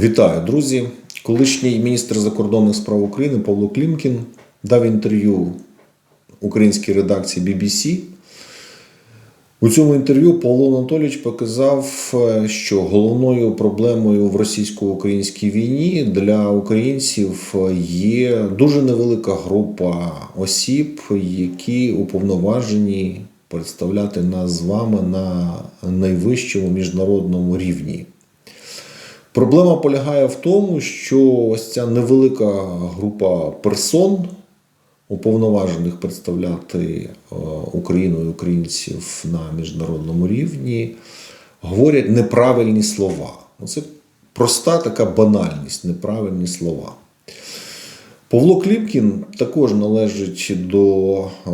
Вітаю, друзі. Колишній міністр закордонних справ України Павло Клімкін дав інтерв'ю українській редакції BBC. У цьому інтерв'ю Павло Анатолійович показав, е, що головною проблемою в російсько-українській війні для українців є дуже невелика група осіб, які уповноважені представляти нас з вами на найвищому міжнародному рівні. Проблема полягає в тому, що ось ця невелика група персон, уповноважених представляти е, Україну і українців на міжнародному рівні, говорять неправильні слова. Ну, Це проста така банальність, неправильні слова. Павло Кліпкін також належить до е,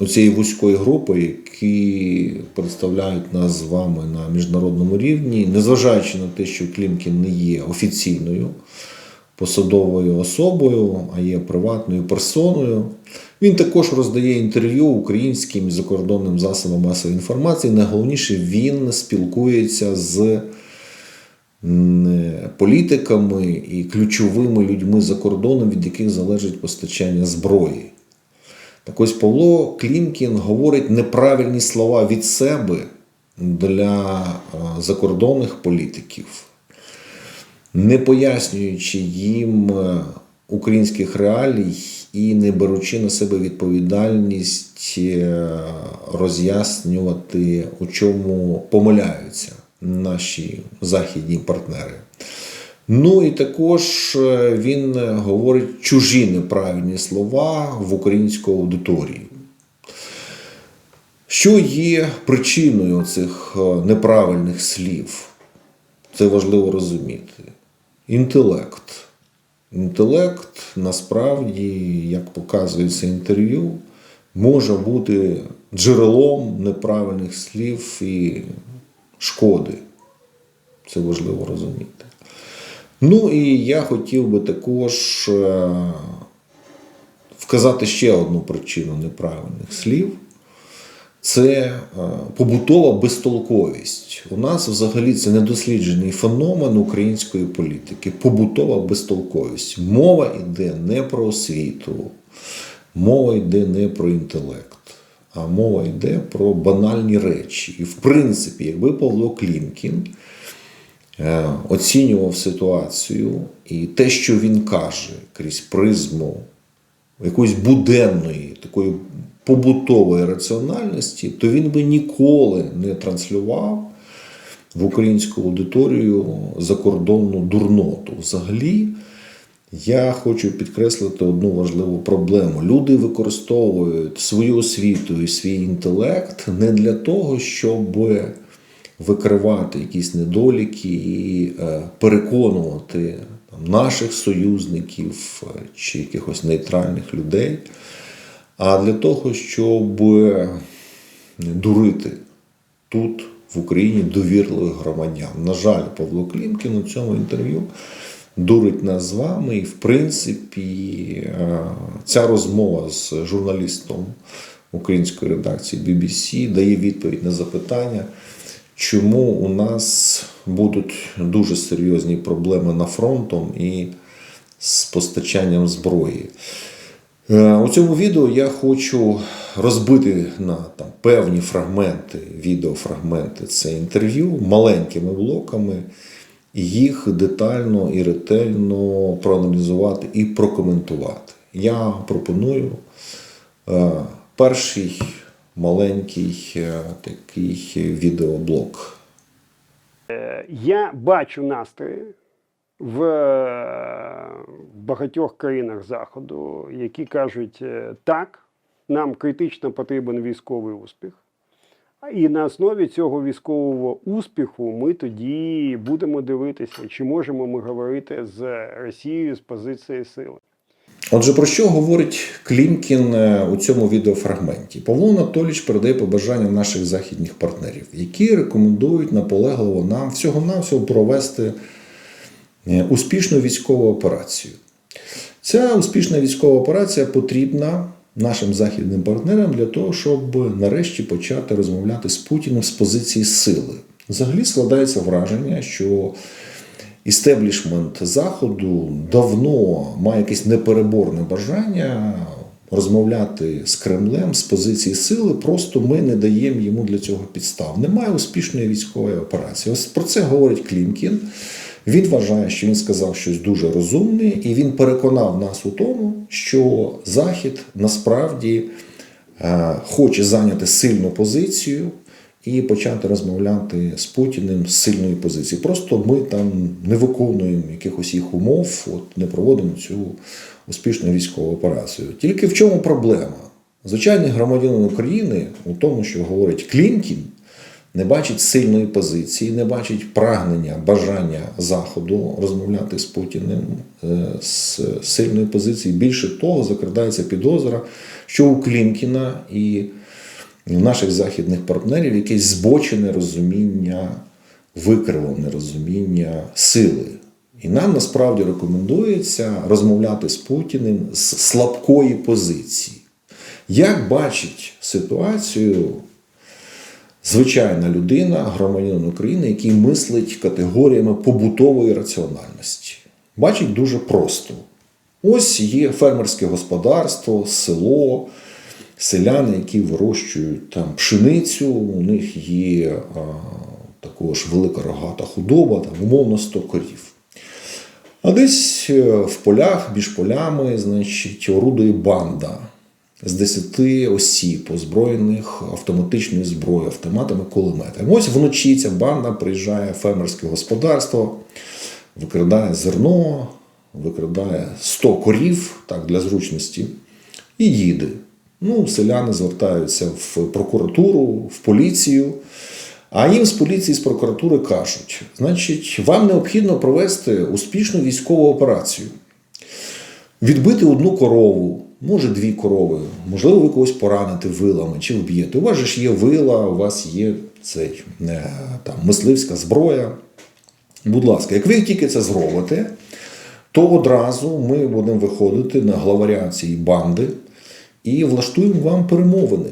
оцієї вузької групи, які представляють нас з вами на міжнародному рівні, незважаючи на те, що Клімкін не є офіційною посадовою особою, а є приватною персоною. Він також роздає інтерв'ю українським і закордонним засобам масової інформації. Найголовніше, він спілкується з політиками і ключовими людьми за кордоном, від яких залежить постачання зброї. Так ось Павло Клімкін говорить неправильні слова від себе для е, закордонних політиків, не пояснюючи їм е, українських реалій і не беручи на себе відповідальність е, роз'яснювати, у чому помиляються наші західні партнери. Ну і також е, він говорить чужі неправильні слова в українську аудиторію. Що є причиною цих е, неправильних слів? Це важливо розуміти. Інтелект. Інтелект насправді, як показує це інтерв'ю, може бути джерелом неправильних слів і шкоди. Це важливо розуміти. Ну і я хотів би також е, вказати ще одну причину неправильних слів. Це е, побутова безтолковість. У нас взагалі це недосліджений феномен української політики. Побутова безтолковість. Мова йде не про освіту, мова йде не про інтелект, а мова йде про банальні речі. І в принципі, якби Павло Клімкін е, оцінював ситуацію і те, що він каже крізь призму якоїсь буденної, такої побутової раціональності, то він би ніколи не транслював в українську аудиторію закордонну дурноту. Взагалі, я хочу підкреслити одну важливу проблему. Люди використовують свою освіту і свій інтелект не для того, щоб викривати якісь недоліки і е, переконувати наших союзників е, чи якихось нейтральних людей, а для того, щоб е, дурити тут, в Україні, довірливих громадян. На жаль, Павло Клімкін у цьому інтерв'ю дурить нас з вами, і в принципі ця розмова з журналістом української редакції BBC дає відповідь на запитання, чому у нас будуть дуже серйозні проблеми на фронтом і з постачанням зброї. Е, У цьому відео я хочу розбити на там, певні фрагменти, відеофрагменти це інтерв'ю маленькими блоками, їх детально і ретельно проаналізувати і прокоментувати. Я пропоную е, перший маленький е, такий відеоблок. Я бачу настрої в е, багатьох країнах Заходу, які кажуть е, так, нам критично потрібен військовий успіх. І на основі цього військового успіху ми тоді будемо дивитися, чи можемо ми говорити з Росією з позиції сили. Отже, про що говорить Клімкін е, у цьому відеофрагменті? Павло Анатолійович передає побажання наших західних партнерів, які рекомендують наполегливо нам всього-навсього провести е, успішну військову операцію. Ця успішна військова операція потрібна нашим західним партнерам для того, щоб нарешті почати розмовляти з Путіним з позиції сили. Взагалі складається враження, що істеблішмент Заходу давно має якесь непереборне бажання розмовляти з Кремлем з позиції сили, просто ми не даємо йому для цього підстав. Немає успішної військової операції. Ось про це говорить Клімкін. Він вважає, що він сказав щось дуже розумне, і він переконав нас у тому, що Захід насправді е, хоче зайняти сильну позицію і почати розмовляти з Путіним з сильної позиції. Просто ми там не виконуємо якихось їх умов, от не проводимо цю успішну військову операцію. Тільки в чому проблема? Звичайний громадянин України у тому, що говорить Клімкін, не бачить сильної позиції, не бачить прагнення, бажання Заходу розмовляти з Путіним е, з сильної позиції. Більше того, закрадається підозра, що у Клімкіна і наших західних партнерів якесь збочене розуміння, викривлене розуміння сили. І нам насправді рекомендується розмовляти з Путіним з слабкої позиції. Як бачить ситуацію звичайна людина, громадянин України, який мислить категоріями побутової раціональності? Бачить дуже просто. Ось є фермерське господарство, село, селяни, які вирощують там пшеницю, у них є а, також велика рогата худоба, там, умовно 100 корів. А десь е, в полях, між полями, значить, орудує банда з 10 осіб, озброєних автоматичною зброєю, автоматами, кулеметами. Ось вночі ця банда приїжджає в фермерське господарство, викрадає зерно, викрадає 100 корів так, для зручності і їде. Ну, селяни звертаються в прокуратуру, в поліцію. А їм з поліції, з прокуратури кажуть: значить, вам необхідно провести успішну військову операцію, відбити одну корову, може дві корови, можливо, ви когось пораните вилами чи вб'єте. У вас ж є вила, у вас є цей, е, там, мисливська зброя. Будь ласка, як ви тільки це зробите, то одразу ми будемо виходити на главаря цієї банди і влаштуємо вам перемовини.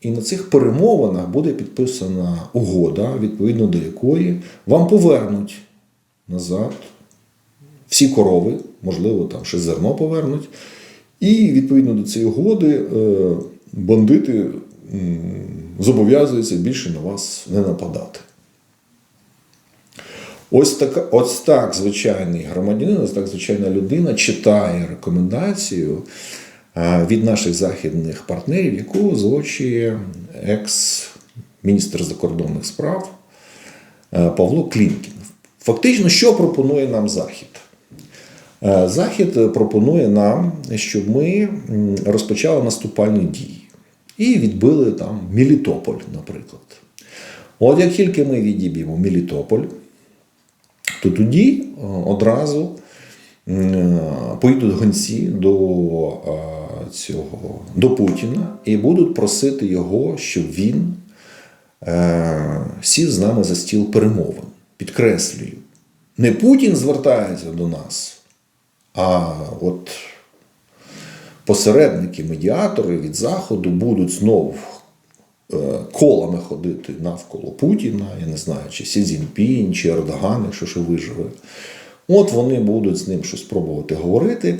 І на цих перемовинах буде підписана угода, відповідно до якої вам повернуть назад всі корови, можливо, там ще зерно повернуть. І відповідно до цієї угоди е, бандити зобов'язуються більше на вас не нападати. Ось така, ось так звичайний громадянин, ось так звичайна людина читає рекомендацію від наших західних партнерів, яку озвучує екс-міністр закордонних справ е, Павло Клімкін. Фактично, що пропонує нам Захід? Е, Захід пропонує нам, щоб ми розпочали наступальні дії і відбили там Мелітополь, наприклад. От як тільки ми відіб'ємо Мелітополь, то тоді е, одразу поїдуть гонці до е, цього до Путіна і будуть просити його, щоб він е, сів з нами за стіл перемовин. Підкреслюю, не Путін звертається до нас, а от посередники, медіатори від Заходу будуть знову е, колами ходити навколо Путіна, я не знаю, чи Сі Цзіньпінь, чи Ердоган, якщо ще виживе. От вони будуть з ним щось пробувати говорити,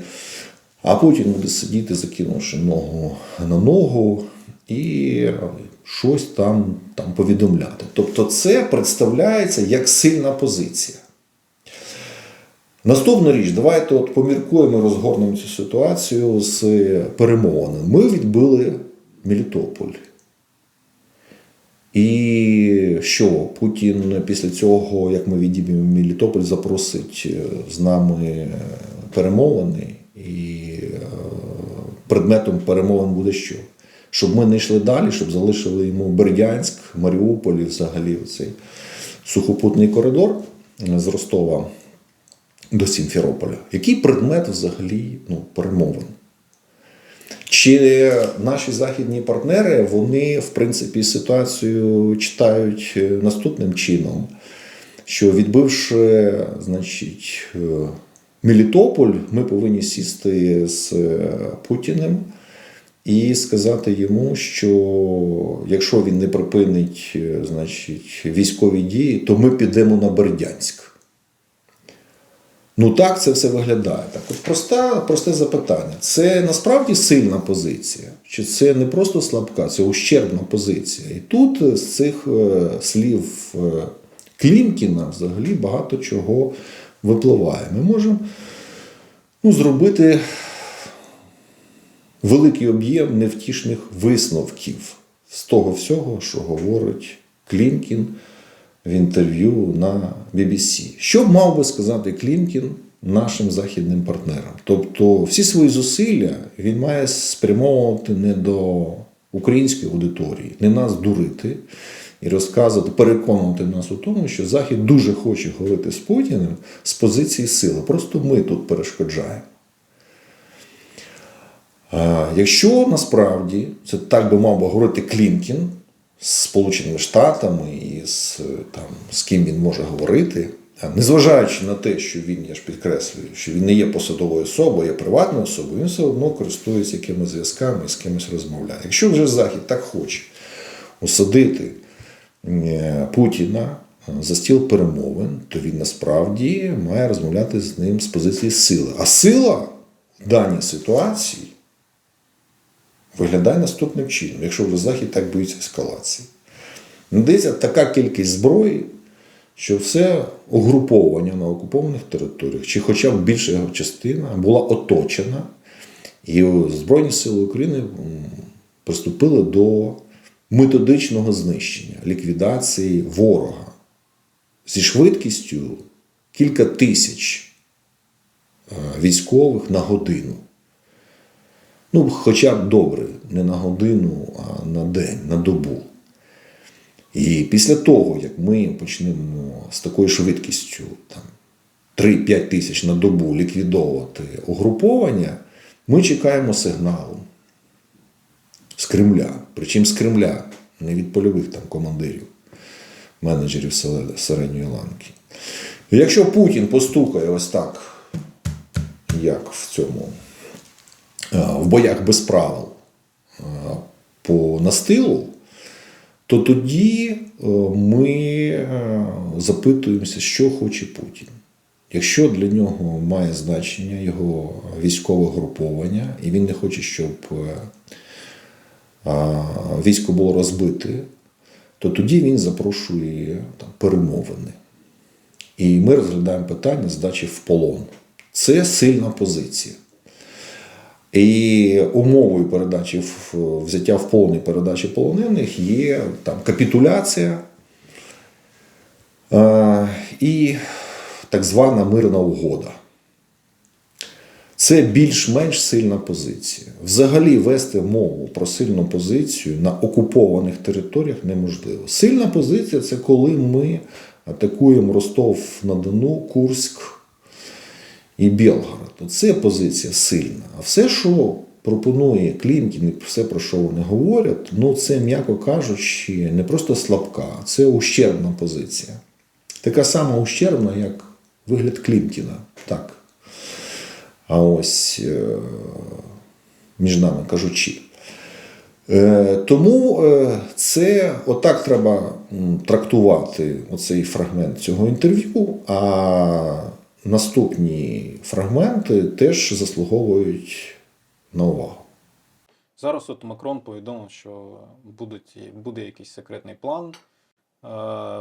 а Путін буде сидіти, закинувши ногу на ногу і щось там, там повідомляти. Тобто це представляється як сильна позиція. Наступна річ, давайте от поміркуємо, розгорнемо цю ситуацію з перемовинами. Ми відбили Мелітополь. І що Путін після цього, як ми відіб'ємо Мелітополь, запросить з нами перемовини, і предметом перемовин буде що? Щоб ми не йшли далі, щоб залишили йому Бердянськ, Маріуполь і взагалі цей сухопутний коридор з Ростова до Сімферополя. Який предмет взагалі ну, перемовин? Чи наші західні партнери вони, в принципі, ситуацію читають е, наступним чином, що відбивши, значить, е, Мелітополь, ми повинні сісти з е, Путіним і сказати йому, що якщо він не припинить, е, значить, військові дії, то ми підемо на Бердянськ. Ну так це все виглядає. Так, от проста, просте запитання. Це насправді сильна позиція, чи це не просто слабка, це ущербна позиція. І тут е, з цих слів Клімкіна взагалі багато чого випливає. Ми можемо ну, зробити великий об'єм невтішних висновків з того всього, що говорить Клімкін в інтерв'ю на BBC. Що мав би сказати Клімкін нашим західним партнерам? Тобто, всі свої зусилля він має спрямовувати не до української аудиторії, не нас дурити і розказувати, переконувати нас у тому, що Захід дуже хоче говорити з Путіним з позиції сили. Просто ми тут перешкоджаємо. Якщо насправді це так би мав би говорити Клімкін з Сполученими Штатами і з, там, з ким він може говорити, незважаючи на те, що він, я ж підкреслюю, що він не є посадовою особою, є приватною особою, він все одно користується якимись зв'язками і з кимось розмовляє. Якщо вже Захід так хоче усадити Путіна е, за стіл перемовин, то він насправді має розмовляти з ним з позиції сили. А сила в даній ситуації виглядає наступним чином, якщо вже Захід так боїться ескалації. Надається така кількість зброї, що все угруповання на окупованих територіях, чи хоча б більша його частина, була оточена, і Збройні Сили України приступили до методичного знищення, ліквідації ворога зі швидкістю кілька тисяч е, військових на годину. Ну, хоча б добре, не на годину, а на день, на добу. І після того, як ми почнемо з такою швидкістю там, 3-5 тисяч на добу ліквідовувати угруповання, ми чекаємо сигналу з Кремля. Причому з Кремля, не від польових там командирів, менеджерів середньої ланки. І якщо Путін постукає ось так, як в цьому в боях без правил по настилу, то тоді е, ми е, запитуємося, що хоче Путін. Якщо для нього має значення його військове груповання, і він не хоче, щоб е, військо було розбите, то тоді він запрошує там, перемовини. І ми розглядаємо питання здачі в полон. Це сильна позиція. І умовою передачі взяття в полон і передачі полонених є там, капітуляція і так звана мирна угода. Це більш-менш сильна позиція. Взагалі вести мову про сильну позицію на окупованих територіях неможливо. Сильна позиція це коли ми атакуємо Ростов-на-Дону, Курськ і Білгород. Це позиція сильна. А все, що пропонує Клімкін, і все, про що вони говорять, ну це, м'яко кажучи, не просто слабка, це ущербна позиція. Така сама ущербна, як вигляд Клімкіна. Так. А ось е, між нами кажучи. Е, Тому е, це отак треба трактувати оцей фрагмент цього інтерв'ю. А наступні фрагменти теж заслуговують на увагу. Зараз от Макрон повідомив, що будуть, буде якийсь секретний план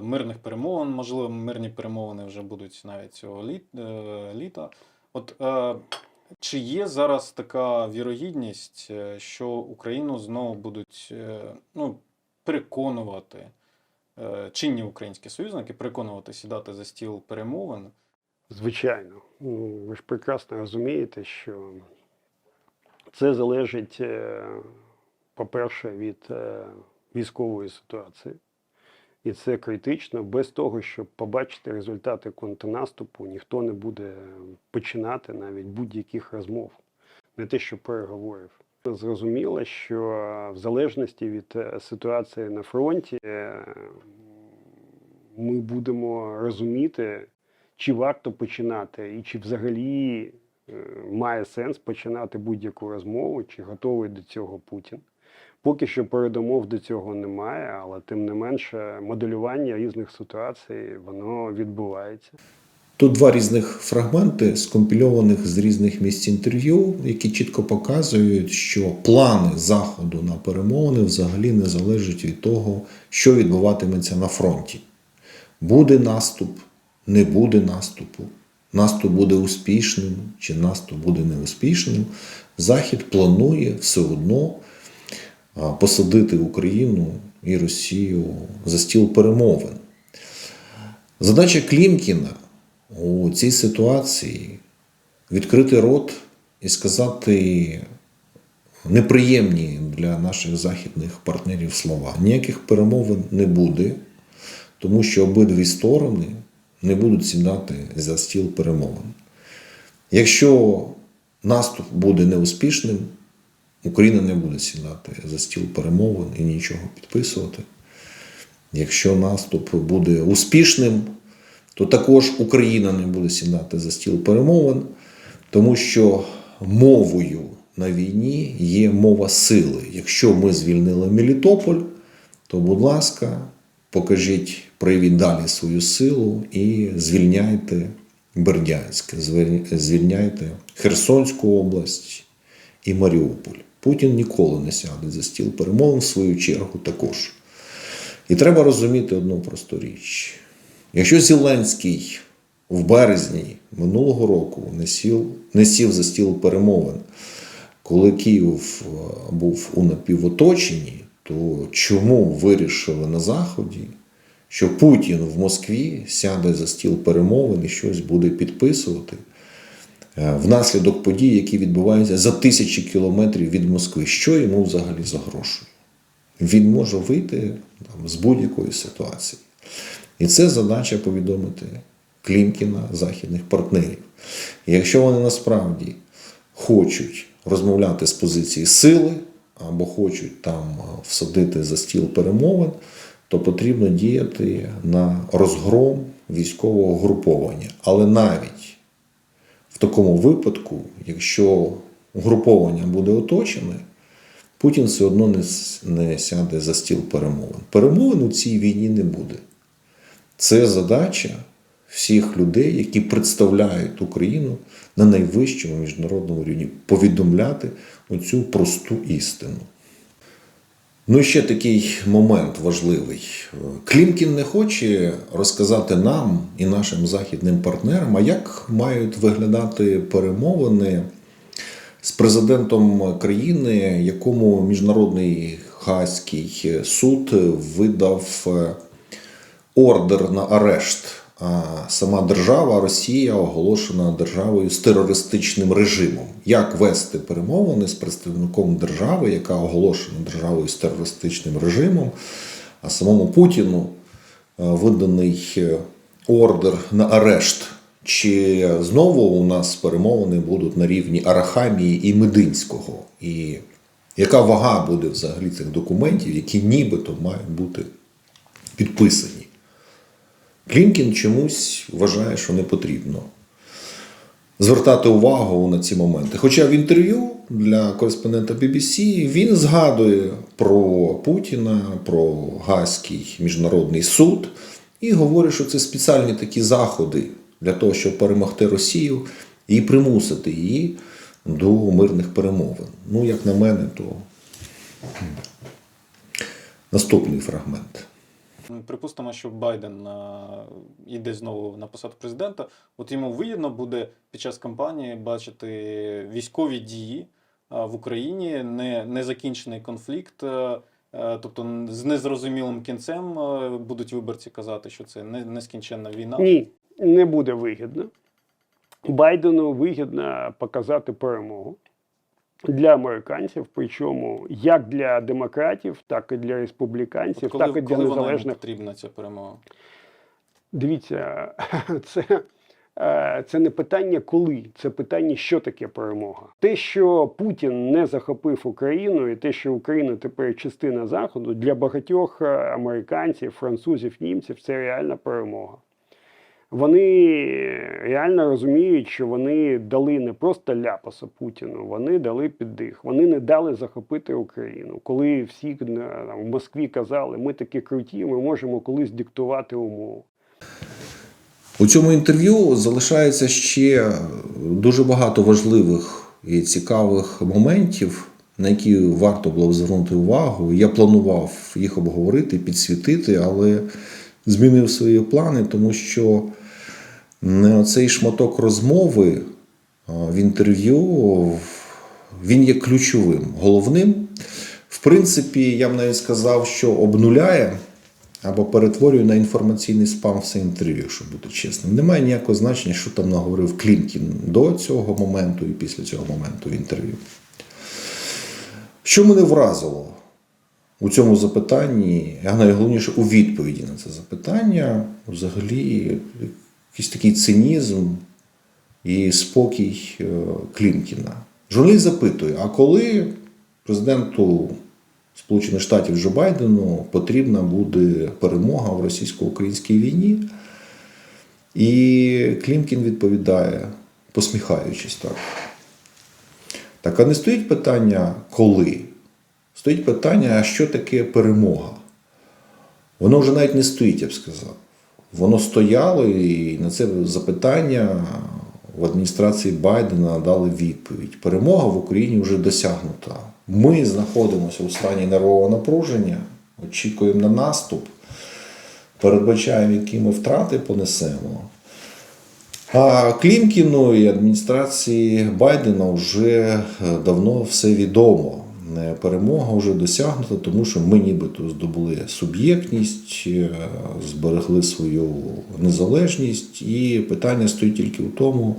мирних перемовин. Можливо, мирні перемовини вже будуть навіть цього літа. От е, чи є зараз така вірогідність, е, що Україну знову будуть е, ну, переконувати е, чинні українські союзники, переконувати сідати за стіл перемовин? Звичайно. Ну, ви ж прекрасно розумієте, що це залежить, е, по-перше, від е, військової ситуації. І це критично. Без того, щоб побачити результати контрнаступу, ніхто не буде починати навіть будь-яких розмов, не те, що переговорів. Зрозуміло, що в залежності від е, ситуації на фронті е, ми будемо розуміти, чи варто починати, і чи взагалі е, має сенс починати будь-яку розмову, чи готовий до цього Путін. Поки що передумов до цього немає, але тим не менше моделювання різних ситуацій воно відбувається. Тут два різних фрагменти, скомпільованих з різних місць інтерв'ю, які чітко показують, що плани Заходу на перемовини взагалі не залежать від того, що відбуватиметься на фронті. Буде наступ, не буде наступу. Наступ буде успішним чи наступ буде неуспішним. Захід планує все одно посадити Україну і Росію за стіл перемовин. Задача Клімкіна у цій ситуації відкрити рот і сказати неприємні для наших західних партнерів слова. Ніяких перемовин не буде, тому що обидві сторони не будуть сідати за стіл перемовин. Якщо наступ буде неуспішним, Україна не буде сідати за стіл перемовин і нічого підписувати. Якщо наступ буде успішним, то також Україна не буде сідати за стіл перемовин, тому що мовою на війні є мова сили. Якщо ми звільнили Мелітополь, то, будь ласка, покажіть, проявіть далі свою силу і звільняйте Бердянськ, звільняйте Херсонську область і Маріуполь. Путін ніколи не сяде за стіл перемовин в свою чергу також. І треба розуміти одну просту річ. Якщо Зеленський в березні минулого року не сів, не сів за стіл перемовин, коли Київ е, був у напівоточенні, то чому вирішили на Заході, що Путін в Москві сяде за стіл перемовин і щось буде підписувати внаслідок подій, які відбуваються за тисячі кілометрів від Москви? Що йому взагалі загрошує? Він може вийти там, з будь-якої ситуації. І це задача повідомити Клімкіна західних партнерів. І якщо вони насправді хочуть розмовляти з позиції сили або хочуть там е, всадити за стіл перемовин, то потрібно діяти на розгром військового груповання. Але навіть такому випадку, якщо угруповання буде оточене, Путін все одно не, не сяде за стіл перемовин. Перемовин у цій війні не буде. Це задача всіх людей, які представляють Україну на найвищому міжнародному рівні, повідомляти оцю просту істину. Ну і ще такий момент важливий. Клімкін не хоче розказати нам і нашим західним партнерам, а як мають виглядати перемовини з президентом країни, якому міжнародний Гаазький суд видав е, ордер на арешт. Сама держава Росія оголошена державою з терористичним режимом. Як вести перемовини з представником держави, яка оголошена державою з терористичним режимом, а самому Путіну е, виданий е, ордер на арешт? Чи знову у нас перемовини будуть на рівні Арахамії і Мединського? І яка вага буде взагалі цих документів, які нібито мають бути підписані? Клімкін чомусь вважає, що не потрібно звертати увагу на ці моменти. Хоча в інтерв'ю для кореспондента BBC він згадує про Путіна, про Гаазький міжнародний суд і говорить, що це спеціальні такі заходи для того, щоб перемогти Росію і примусити її до мирних перемовин. Ну, як на мене, то наступний фрагмент. Ну, Припустимо, що Байден йде знову на посаду президента. От йому вигідно буде під час кампанії бачити військові дії в Україні, не, незакінчений конфлікт. е, е, Тобто з незрозумілим кінцем е, будуть виборці казати, що це не, нескінченна війна. Ні, не буде вигідно. Байдену вигідно показати перемогу для американців, причому як для демократів, так і для республіканців, коли, так і для коли вона йому потрібна ця перемога? Дивіться, це, е, це не питання коли, це питання, що таке перемога. Те, що Путін не захопив Україну, і те, що Україна тепер частина Заходу, для багатьох е, американців, французів, німців це реальна перемога. Вони реально розуміють, що вони дали не просто ляпаса Путіну, вони дали піддих. Вони не дали захопити Україну. Коли всі е, там, в Москві казали, ми такі круті, ми можемо колись диктувати умови. У цьому інтерв'ю залишається ще дуже багато важливих і цікавих моментів, на які варто було б звернути увагу. Я планував їх обговорити, підсвітити, але змінив свої плани, тому що цей шматок розмови в інтерв'ю він є ключовим, головним. В принципі, я б навіть сказав, що обнуляє або перетворює на інформаційний спам все інтерв'ю, щоб бути чесним. Немає ніякого значення, що там наговорив Клімкін до цього моменту і після цього моменту в інтерв'ю. Що мене вразило у цьому запитанні, а найголовніше у відповіді на це запитання, взагалі якийсь такий цинізм і спокій е, Клімкіна. Журналіст запитує: а коли президенту Сполучених Штатів Джо Байдену потрібна буде перемога в російсько-українській війні? І Клімкін відповідає, посміхаючись так. Так, а не стоїть питання коли? Стоїть питання, а що таке перемога? Воно вже навіть не стоїть, я б сказав. Воно стояло, і на це запитання в адміністрації Байдена дали відповідь. Перемога в Україні вже досягнута. Ми знаходимося у стані нервового напруження, очікуємо на наступ, передбачаємо, які ми втрати понесемо. А Клімкіну і адміністрації Байдена вже давно все відомо. Е, Перемога вже досягнута, тому що ми нібито здобули суб'єктність, е, зберегли свою незалежність, і питання стоїть тільки у тому,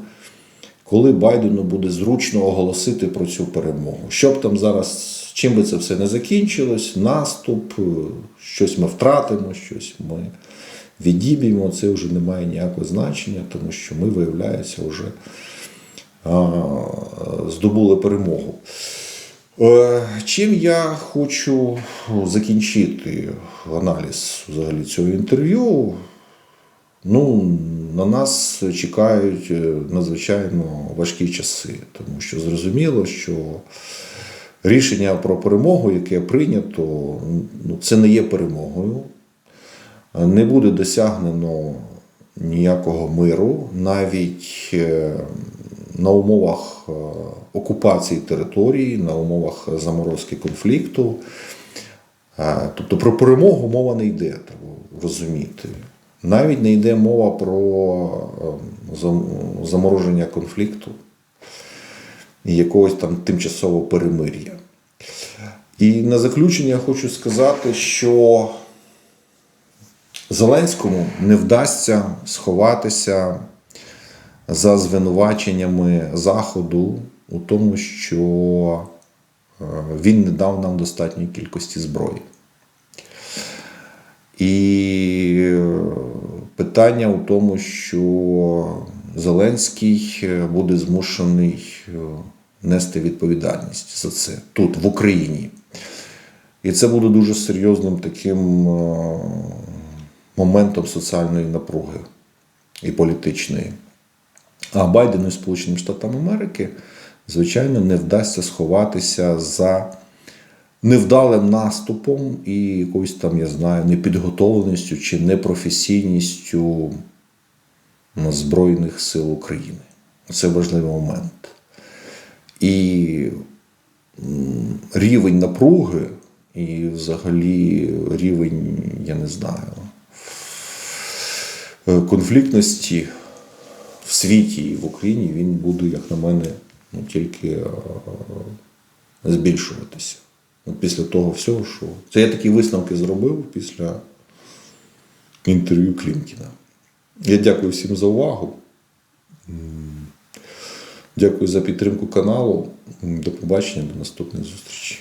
коли Байдену буде зручно оголосити про цю перемогу. Що б там зараз, чим би це все не закінчилось, наступ, е, щось ми втратимо, щось ми відіб'ємо, це вже не має ніякого значення, тому що ми, виявляється, вже здобули перемогу. Е, Чим я хочу закінчити аналіз взагалі цього інтерв'ю? Ну, на нас чекають е, надзвичайно важкі часи, тому що зрозуміло, що рішення про перемогу, яке прийнято, ну, це не є перемогою. Не буде досягнено ніякого миру, навіть е, на умовах е, окупації території, на умовах заморозки конфлікту. Е, Тобто про перемогу мова не йде, треба розуміти. Навіть не йде мова про е, замороження конфлікту і якогось там тимчасового перемир'я. І на заключення я хочу сказати, що Зеленському не вдасться сховатися за звинуваченнями Заходу у тому, що е, він не дав нам достатньої кількості зброї. І е, питання у тому, що Зеленський е, буде змушений нести відповідальність за це тут, в Україні. І це буде дуже серйозним таким моментом соціальної напруги і політичної. А Байдену і Сполученим Штатам Америки, звичайно, не вдасться сховатися за невдалим наступом і якоюсь там, я знаю, непідготовленістю чи непрофесійністю Збройних сил України. Це важливий момент. І рівень напруги і взагалі рівень, я не знаю, конфліктності в світі і в Україні він буде, як на мене, ну, тільки е, збільшуватися. От після того всього, що. Це я такі висновки зробив після інтерв'ю Клімкіна. Я дякую всім за увагу. Дякую за підтримку каналу. До побачення, до наступних зустрічей.